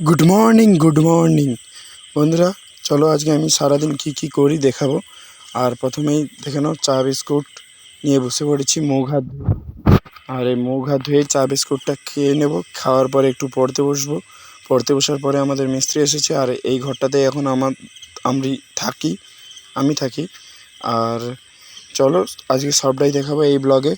Good morning good morning বন্ধুরা, চলো আজকে আমি সারাদিন কি কি করি দেখাবো। আর প্রথমেই দেখে নাও, চা বিস্কুট নিয়ে বসে পড়েছি মুখ হাত ধুয়ে। আর এই মুখ হাত ধুয়ে চা বিস্কুটটা খেয়ে নেব। খাওয়ার পরে একটু পড়তে বসবো। পড়তে বসার পরে আমাদের মিস্ত্রি এসেছে। আর এই ঘরটাতে এখন আমার আমি থাকি আমি থাকি। আর চলো, আজকে সবটাই দেখাবো এই ব্লগে।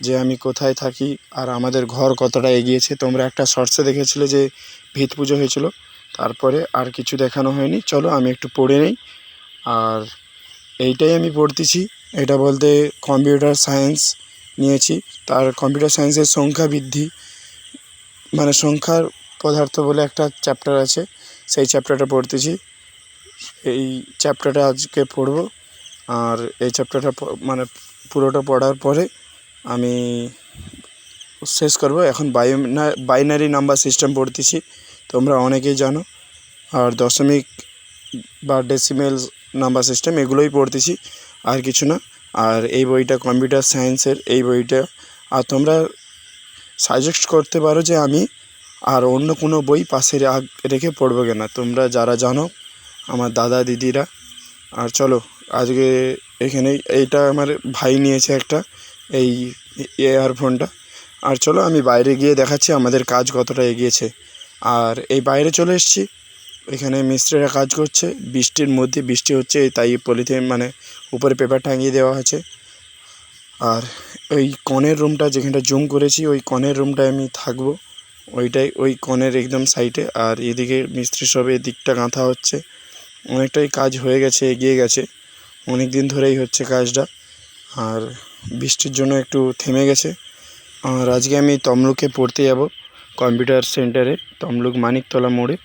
যে আমি কোথায় থাকি আর আমাদের ঘর কতটা এগিয়েছে। তোমরা একটা শর্টসে দেখেছিলে যে ভিত পুজো হয়েছিল। তারপরে আর কিছু দেখানো হয়নি। চলো আমি একটু পড়ে নেই। আর এইটাই আমি পড়তেছি। এটা বলতে কম্পিউটার সায়েন্স নিয়েছি। তার কম্পিউটার সায়েন্সের সংখ্যা বৃদ্ধি মানে সংখ্যার পদার্থ বলে একটা চ্যাপ্টার আছে। সেই চ্যাপ্টারটা পড়তেছি। এই চ্যাপ্টারটা আজকে পড়ব। আর এই চ্যাপ্টারটা মানে পুরোটা পড়ার পরে আমি শেষ করব। এখন বায়ো বাইনারি নাম্বার সিস্টেম পড়তেছি। তোমরা অনেকেই জানো। আর দশমিক বা ডেসিমেল নাম্বার সিস্টেম এগুলোই পড়তেছি। আর কিছু না। আর এই বইটা কম্পিউটার সায়েন্সের এই বইটা, আর তোমরা সাজেস্ট করতে পারো যে আমি আর অন্য কোনো বই পাশে রাখ- পড়ব কিনা। তোমরা যারা জানো, আমার দাদা দিদিরা। আর চলো, আজকে এখানে এইটা আমার ভাই নিয়েছে একটা। এই ইয়ারফোনটা আর চলো আমি বাইরে গিয়ে দেখাচ্ছি আমাদের কাজ কতটা এগিয়েছে। আর এই বাইরে চলে এসেছি। এখানে মিস্ত্রিরা কাজ করছে। বৃষ্টির মধ্যে বৃষ্টি হচ্ছে, তাই পলিথিন মানে উপরে পেপার টাঙিয়ে দেওয়া আছে আর ওই কনের রুমটা যেখানটা জুম করেছি, ওই কনের রুমটায় আমি থাকব। ওইটাই, ওই কনের একদম সাইডে। আর এদিকে মিস্ত্রি সব এদিকটা গাঁথা হচ্ছে। অনেকটাই কাজ হয়ে গেছে, এগিয়ে গেছে। অনেক দিন ধরেই হচ্ছে কাজটা। আর বৃষ্টির জন্য একটু থেমে গেছে। আর আজকে আমি তমলুকে পড়তে যাব, কম্পিউটার সেন্টারে, তমলুক মানিকতলা মোড়ে।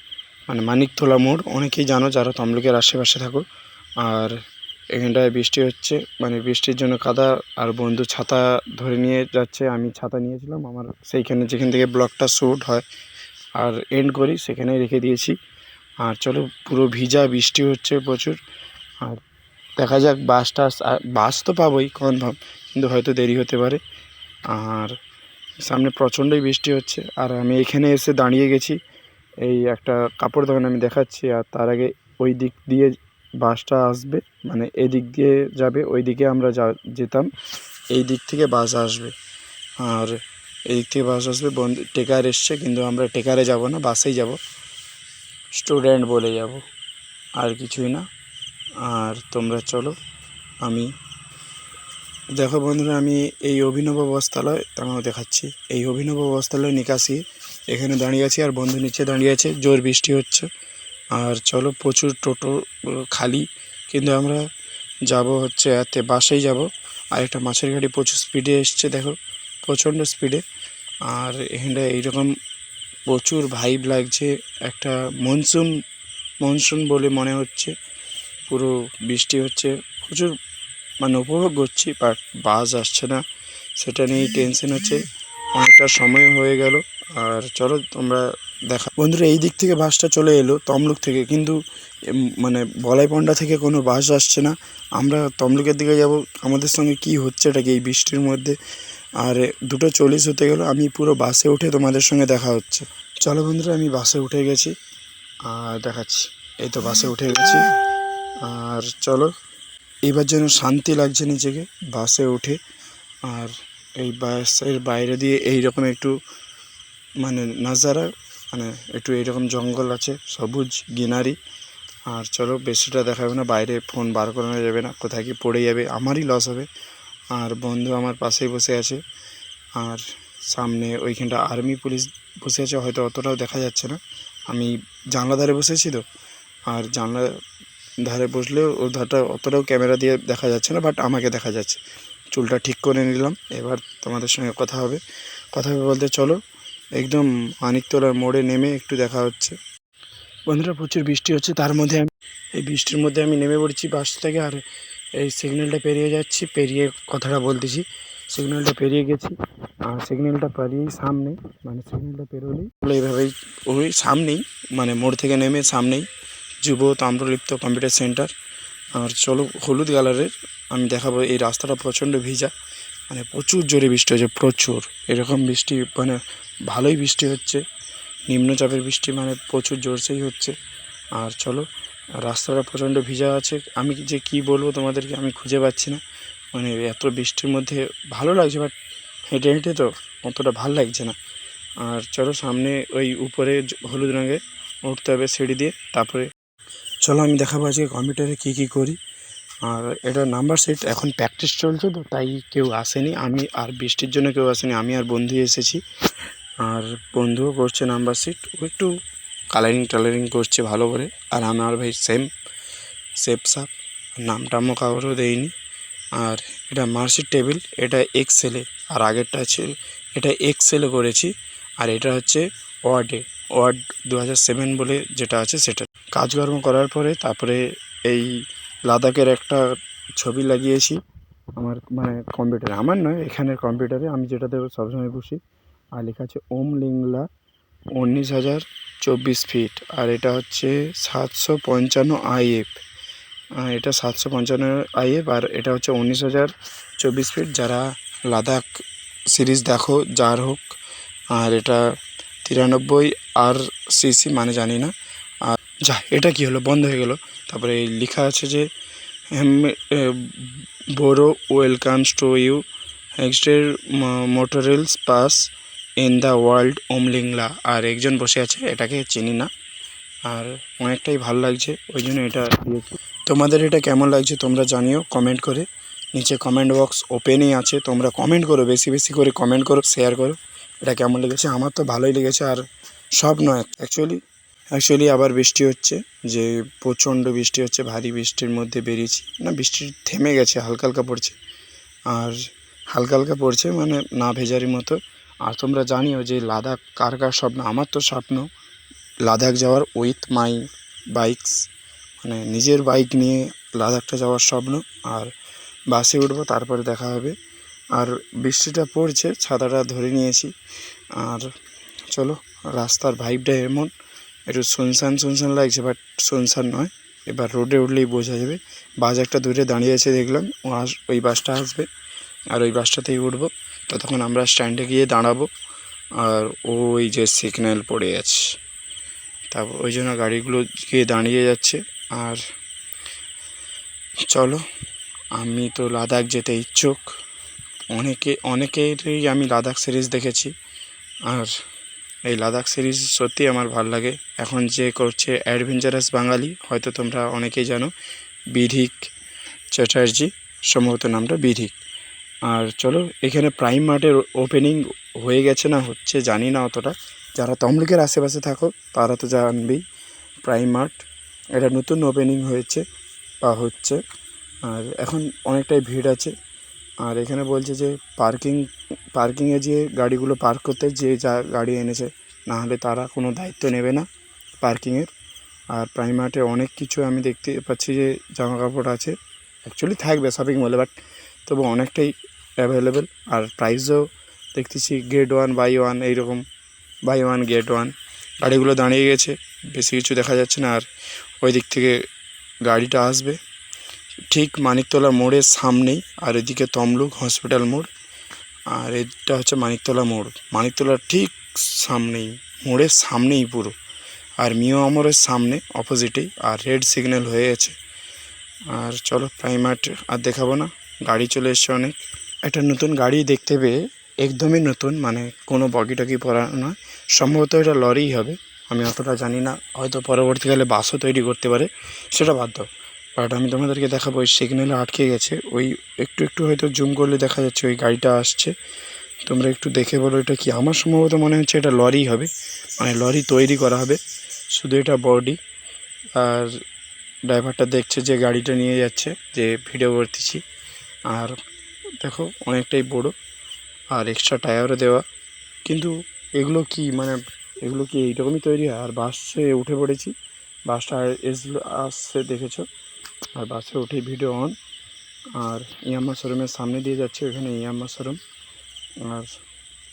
মানে মানিকতলা মোড়, অনেকেই জানো যারা তমলুকের আশেপাশে থাকো। আর এখানটায় বৃষ্টি হচ্ছে মানে বৃষ্টির জন্য কাদা আর বন্ধু ছাতা ধরে নিয়ে যাচ্ছে, আমি ছাতা নিয়েছিলাম। আমার সেইখানে যেখান থেকে ব্লকটা শ্যুট হয় আর এন্ড করি সেখানে রেখে দিয়েছি। আর চলো, পুরো ভিজা বৃষ্টি হচ্ছে প্রচুর। আর দেখা যাক বাসটা বাস তো পাবোই কনফার্ম কিন্তু হয়তো দেরি হতে পারে। আর সামনে প্রচণ্ডই বৃষ্টি হচ্ছে, আর আমি এখানে এসে দাঁড়িয়ে গেছি, এই একটা কাপড় দোকান আমি দেখাচ্ছি, আর তার আগে ওই দিক দিয়ে বাসটা আসবে মানে এদিক দিয়ে যাবে, ওই দিকে আমরা যা, যেতাম, এই দিক থেকে বাস আসবে। আর এই দিক থেকে বাস আসবে, বন্ধু, টেকার এসছে, কিন্তু আমরা টেকারে যাব না বাসেই যাব। স্টুডেন্ট বলে যাব, আর কিছুই না। আর তোমরা চলো, আমি দেখো বন্ধুরা, আমি এই অভিনব বস্ত্রালয় তাও দেখাচ্ছি। এই অভিনব বস্ত্রালয় নিকাশি এখানে দাঁড়িয়ে আছি আর বন্ধু নিচে দাঁড়িয়ে আছে, জোর বৃষ্টি হচ্ছে। আর চলো, প্রচুর টোটো খালি, কিন্তু আমরা যাব হচ্ছে এতে, বাসেই যাব। আর একটা মাছের গাড়ি প্রচুর স্পিডে এসছে, দেখো, প্রচণ্ড স্পিডে আর এখানটা এইরকম প্রচুর ভাইব লাগছে, একটা মনসুন মনসুন বলে মনে হচ্ছে। পুরো বৃষ্টি হচ্ছে। প্রচুর মানে উপভোগ করছি বাট বাস আসছে না। সেটা নিয়েই টেনশন হচ্ছে। অনেকটা সময় হয়ে গেল। আর চলো তোমরা দেখা। বন্ধুরা, এই দিক থেকে বাসটা চলে এলো তমলুক থেকে। কিন্তু মানে বলাইপন্ডা থেকে কোনো বাস আসছে না। আমরা তমলুকের দিকে যাব। আমাদের সঙ্গে কি হচ্ছে এটা কি এই বৃষ্টির মধ্যে? আর দুটো চল্লিশ হতে গেল। আমি পুরো বাসে উঠে তোমাদের সঙ্গে দেখা হচ্ছে। চলো বন্ধুরা, আমি বাসে উঠে গেছি। আর দেখাচ্ছি। এই তো বাসে উঠে গেছি। আর চলো, এবার যেন শান্তি লাগছে নিজেকে, বাসে উঠে, আর এই বাসের বাইরে দিয়ে এই রকম একটু মানে নাজারা মানে একটু এইরকম জঙ্গল আছে, সবুজ গ্রিনারি আর চলো বেশিটা দেখাবে না, বাইরে ফোন বার করানো যাবে না, কোথায় কি পড়ে যাবে, আমারই লস হবে, আর বন্ধু আমার পাশেই বসে আছে, আর সামনে ওইখানটা আর্মি পুলিশ বসে আছে, হয়তো অতটাও দেখা যাচ্ছে না, আমি জানলা ধারে বসেছি তো, আর জানলা ধারে বসলেও ওর ধারটা অতটাও ক্যামেরা দিয়ে দেখা যাচ্ছে না বাট আমাকে দেখা যাচ্ছে। চুলটা ঠিক করে নিলাম, এবার তোমাদের সঙ্গে কথা হবে। কথা হবে বলতে চলো, একদম মানিকতলার মোড়ে নেমে একটু দেখা হচ্ছে। বন্ধুরা, প্রচুর বৃষ্টি হচ্ছে, তার মধ্যে আমি এই বৃষ্টির মধ্যে আমি নেমে পড়ছি বাস থেকে, আর এই সিগন্যালটা পেরিয়ে যাচ্ছি, পেরিয়ে কথাটা বলতেছি। সিগন্যালটা পেরিয়ে গেছি, আর সিগন্যালটা পেরিয়েই সামনে মানে সিগন্যালটা পেরোলেই এইভাবেই ওই সামনেই মানে মোড় থেকে নেমে সামনেই যুব তাম্রলিপ্ত কম্পিউটার সেন্টার। আর চলো, হলুদ কালারের, আমি দেখাবো এই রাস্তাটা প্রচণ্ড ভিজা। মানে প্রচুর জোরে বৃষ্টি হচ্ছে, প্রচুর। এরকম বৃষ্টি মানে ভালোই বৃষ্টি হচ্ছে। নিম্নচাপের বৃষ্টি মানে প্রচুর জোরসেই হচ্ছে। আর চলো, রাস্তাটা প্রচণ্ড ভিজা আছে। আমি যে কি বলব তোমাদেরকে, আমি খুঁজে পাচ্ছি না। মানে এত বৃষ্টির মধ্যে ভালো লাগছে বাট হেঁটে হেঁটে তো অতটা ভালো লাগছে না। আর চলো, সামনে ওই উপরে হলুদ রঙে উঠতে হবে সিঁড়ি দিয়ে, তারপরে চলো আমি দেখাবো আজকে কম্পিউটারে কী কী করি। আর এটা নাম্বার সেট এখন প্র্যাকটিস চলছে তো, তাই কেউ আসেনি। আমি আর বৃষ্টির জন্য কেউ আসেনি, আমি আর বন্ধু এসেছি। আর বন্ধুও করছে নাম্বার সিট ও একটু কালারিং টালারিং করছে ভালো করে। আর আমার ভাই সেম সেপ সাপ নাম টামও কাউরও দেয়নি আর এটা মার্কশিট টেবিল এটা এক্সেলে আর আগেরটা ছিল, এটা এক্সেলে করেছি। আর এটা হচ্ছে ওয়ার্ডে ওয়ার্ড দু বলে যেটা আছে সেটা। কাজকর্ম করার পরে তারপরে এই লাদাখের একটা ছবি লাগিয়েছি। আমার মানে কম্পিউটারে, আমার নয়, এখানের কম্পিউটারে। আমি যেটাতে সবসময় বসি। আর লেখা আছে, ওম লিংলা উনিশ হাজার চব্বিশ ফিট। আর এটা হচ্ছে সাতশো পঞ্চান্ন আইএফ এটা সাতশো পঞ্চান্ন আইএফ আর এটা হচ্ছে উনিশ হাজার চব্বিশ ফিট। যারা লাদাখ সিরিজ দেখো, যার হোক। আর এটা তিরানব্বই আর সিসি মানে জানি না। আর যা, এটা কি হলো? বন্ধ হয়ে গেল। তারপরে লেখা আছে যে বোরো welcomes to you এক্সটের motorable pass in the world Umlingla. আর একজন বসে আছে, এটাকে চিনি না। আর অনেকটাই ভালো লাগছে, ওই জন্য এটা তোমাদের এটা কেমন লাগছে তোমরা জানিও কমেন্ট করে। নিচে কমেন্ট বক্স ওপেনই আছে, তোমরা কমেন্ট করো, বেশি বেশি করে কমেন্ট করো, শেয়ার করো। এটা কেমন লেগেছে? আমার তো ভালোই লেগেছে আর সব নয় অ্যাকচুয়ালি অ্যাকচুয়ালি আবার বৃষ্টি হচ্ছে, যে প্রচণ্ড বৃষ্টি হচ্ছে, ভারী বৃষ্টির মধ্যে বেরিয়েছি। না, বৃষ্টি থেমে গেছে, হালকা হালকা পড়ছে। আর হালকা হালকা পড়ছে মানে না ভেজারি মতো। আর তোমরা জানিও যে লাদাখ কার কার স্বপ্ন? আমার তো স্বপ্ন লাদাখ যাওয়ার উইথ মাই বাইকস মানে নিজের বাইক নিয়ে লাদাখটা যাওয়ার স্বপ্ন। আর বাসে উঠবো, তারপরে দেখা হবে। আর বৃষ্টিটা পড়ছে, ছাতাটা ধরে নিয়েছি। আর চলো, রাস্তার ভাইবটা এমন, একটু শুনশান শুনশান লাগছে বাট শুনশান নয়। এবার রোডে উঠলেই বোঝা যাবে। বাস একটা দূরে দাঁড়িয়ে আছে, দেখলাম। ওই বাসটা আসবে, আর ওই বাসটাতেই উঠবো। ততক্ষণ আমরা স্ট্যান্ডে গিয়ে দাঁড়াবো, আর ওই যে সিগন্যাল পড়ে আছে। তারপর ওই জন্য গাড়িগুলো গিয়ে দাঁড়িয়ে যাচ্ছে। আর চলো, আমি তো লাদাখ যেতে ইচ্ছুক। অনেকে, অনেকেরই আমি লাদাখ সিরিজ দেখেছি। আর এই লাদাখ সিরিজ সত্যি আমার ভালো লাগে। এখন যে করছে অ্যাডভেঞ্চারাস বাঙালি, হয়তো তোমরা অনেকেই জানো, বিধিক চ্যাটার্জি, সম্ভবত নামটা বিধিক। আর চলো, এখানে প্রাইম মার্টের ওপেনিং হয়ে গেছে না, হচ্ছে জানি না অতটা। যারা তমলুকের আশেপাশে থাকো, তারা তো জানবেই প্রাইম মার্ট এটা নতুন ওপেনিং হয়েছে, বা হচ্ছে। আর এখন অনেকটাই ভিড় আছে। আর এখানে বলছে যে পার্কিং পার্কিংয়ে যে গাড়িগুলো পার্ক করতে যে যা গাড়ি এনেছে না হলে তারা কোনো দায়িত্ব নেবে না পার্কিংয়ের আর প্রাইমার্টে অনেক কিছু আমি দেখতে পাচ্ছি যে জামা কাপড় আছে অ্যাকচুয়ালি থাকবে শপিং মলে বাট তবু অনেকটাই অ্যাভেলেবেল আর প্রাইসও দেখতেছি গেট ওয়ান বাই ওয়ান এইরকম বাই ওয়ান গেট ওয়ান গাড়িগুলো দাঁড়িয়ে গেছে, বেশি কিছু দেখা যাচ্ছে না। আর ওই দিক থেকে গাড়িটা আসবে। ঠিক মানিকতলা মোড়ের সামনেই, আর এদিকে তমলুক হসপিটাল মোড়, আর এটা হচ্ছে মানিকতলা মোড়। মানিকতলার ঠিক সামনেই, মোড়ের সামনেই পুরো। আর মিও আমরের সামনে অপোজিটেই আর রেড সিগন্যাল হয়ে গেছে। আর চলো প্রাইমার্ট আর দেখাবো না। গাড়ি চলে এসছে অনেক। একটা নতুন গাড়ি দেখতে পেয়ে একদমই নতুন মানে কোনো বগি টগি পরা নয়। সম্ভবত এটা লরিই হবে। আমি অতটা জানি না। হয়তো পরবর্তীকালে বাসও তৈরি করতে পারে। সেটা বাদ বাট আমি তোমাদেরকে দেখাবো, ওই সিগন্যালে আটকে গেছে। ওই একটু একটু হয়তো জুম করলে দেখা যাচ্ছে ওই গাড়িটা আসছে। তোমরা একটু দেখে বলো এটা কি? আমার সম্ভবত মনে হচ্ছে এটা লরি হবে। মানে লরি তৈরি করা হবে। শুধু এটা বডি আর ড্রাইভারটা দেখছে যে গাড়িটা নিয়ে যাচ্ছে, যে ভিডিও করতেছি। আর দেখো, অনেকটাই বড়। আর এক্সট্রা টায়ারও দেওয়া। কিন্তু এগুলো কি? মানে এগুলো কি এইরকমই তৈরি হয়? আর বাসে উঠে পড়েছি। বাসটা এসলো আসছে, দেখেছ? আর বাসে উঠেই ভিডিও অন। আর ইয়াম্মা শোরুমের সামনে দিয়ে যাচ্ছে, ওখানে ইয়াম্মা শোরুম আর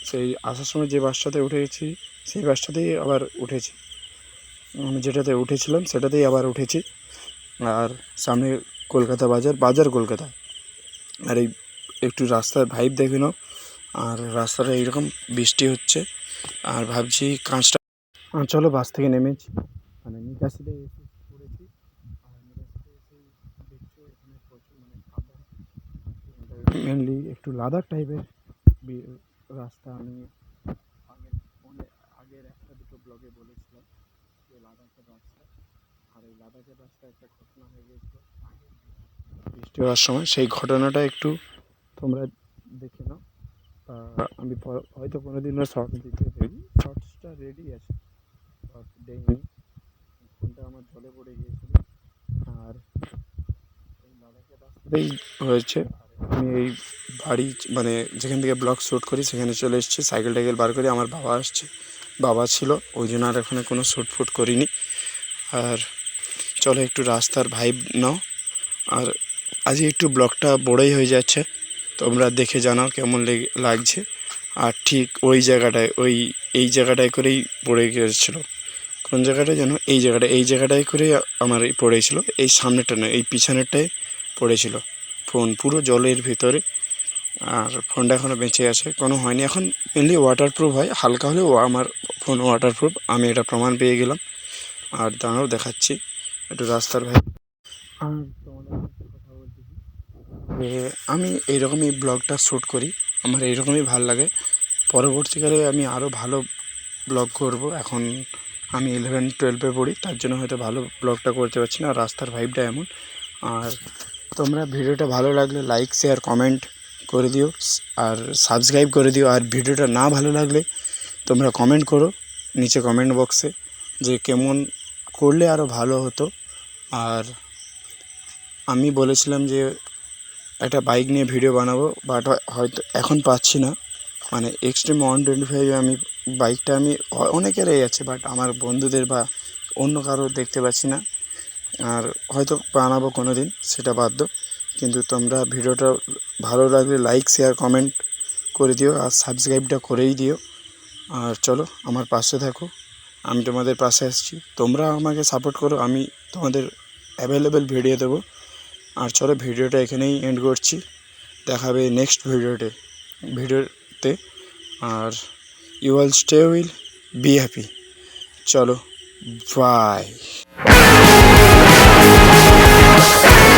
সেই আসার সময় যে বাসটাতে উঠে গেছি, সেই বাসটাতেই আবার উঠেছি। আমি যেটাতে উঠেছিলাম, সেটাতেই আবার উঠেছি। আর সামনে কলকাতা বাজার বাজার কলকাতা। আর এই একটু রাস্তার ভাইব দেখে নাও। আর রাস্তাটা এইরকম বৃষ্টি হচ্ছে। আর ভাবছি কাঁচটা চলো বাস থেকে নেমেছি। মানে নিকাশিতে এসে পড়েছি আর নিকাশিতে এসেই দেখছ এখানে প্রচুর মানে কাদা মেনলি একটু লাদাখ টাইপের রাস্তা আমি আগের আগের একটা দুটো ব্লগে বলেছিলাম যে লাদাখের রাস্তা। আর এই লাদাখের রাস্তা একটা ঘটনা হয়ে গিয়েছিল। বৃষ্টি হওয়ার সময়। সেই ঘটনাটা একটু তোমরা দেখে নাও। আমি হয়তো কোনো দিনও শর্ট দিতে পারি শর্টসটা রেডি আছে। শর্ট দেয়নি ফোনটা আমার জলে পড়ে গিয়েছিল। আর এই লাদাখের রাস্তাতেই হয়েছে আমি এই বাড়ি মানে যেখান থেকে ব্লগ শ্যুট করি, সেখানে চলে এসেছি, সাইকেল টাইকেল বার করে, আমার বাবা আসছে। বাবা ছিল, ওই জন্য আর এখানে কোনো শ্যুট ফুট করিনি। আর চলো একটু রাস্তার ভাইব নাও। আর আজকে একটু ব্লগটা বড়ই হয়ে যাচ্ছে, তোমরা দেখে জানাও কেমন লেগে, লাগছে। আর ঠিক ওই জায়গাটায়, ওই, এই জায়গাটায় করেই পড়ে গিয়েছিল। কোন জায়গাটায় যেন? এই জায়গাটা, এই জায়গাটায় করেই আমার পড়েছিল, এই সামনেটা নয়, এই পিছনেরটায় পড়েছিল। ফোন, পুরো জলের ভিতরে। আর ফোনটা এখনও বেঁচে আছে, কোনো হয়নি। এখন মেনলি ওয়াটারপ্রুফ হয়, হালকা হলেও আমার ফোন ওয়াটারপ্রুফ আমি এটা প্রমাণ পেয়ে গেলাম। আর দাঁড়াও, দেখাচ্ছি। একটু রাস্তার ভাই আমি এইরকমই ব্লগটা শ্যুট করি, আমার এইরকমই ভালো লাগে। পরবর্তীকালে আমি আরও ভালো ব্লগ করব। এখন আমি ইলেভেন টুয়েলভে পড়ি, তার জন্য হয়তো ভালো ব্লগটা করতে পারছি না, রাস্তার ভাইবটা এমন। আর তোমরা ভিডিওটা ভালো লাগলে লাইক শেয়ার কমেন্ট করে দিও আর সাবস্ক্রাইব করে দিও। আর ভিডিওটা না ভালো লাগলে তোমরা কমেন্ট করো নিচে কমেন্ট বক্সে যে কেমন করলে আরও ভালো হতো। আর আমি বলেছিলাম যে একটা বাইক নিয়ে ভিডিও বানাবো বাট হয়তো এখন পাচ্ছি না। মানে এক্সট্রিম ওয়ান টোয়েন্টি ফাইভে আমি বাইকটা আমি অনেকেরই আছে বাট আমার বন্ধুদের বা অন্য কারও দেখতে পাচ্ছি না। আর হয়তো বানাবো কোনো দিন সেটা বাধ্য কিন্তু তোমরা ভিডিওটা ভালো লাগলে লাইক শেয়ার কমেন্ট করে দিও আর সাবস্ক্রাইবটা করেই দিও। আর চলো, আমার পাশে থাকো। আমি তোমাদের পাশে আসছি। তোমরা আমাকে সাপোর্ট করো, আমি তোমাদের অ্যাভেলেবেল ভিডিও দেবো। আর চলো, ভিডিওটা এখানেই এন্ড করছি। দেখাবে নেক্সট ভিডিওতে ভিডিওতে। আর you will stay will be happy চলো বাই Thank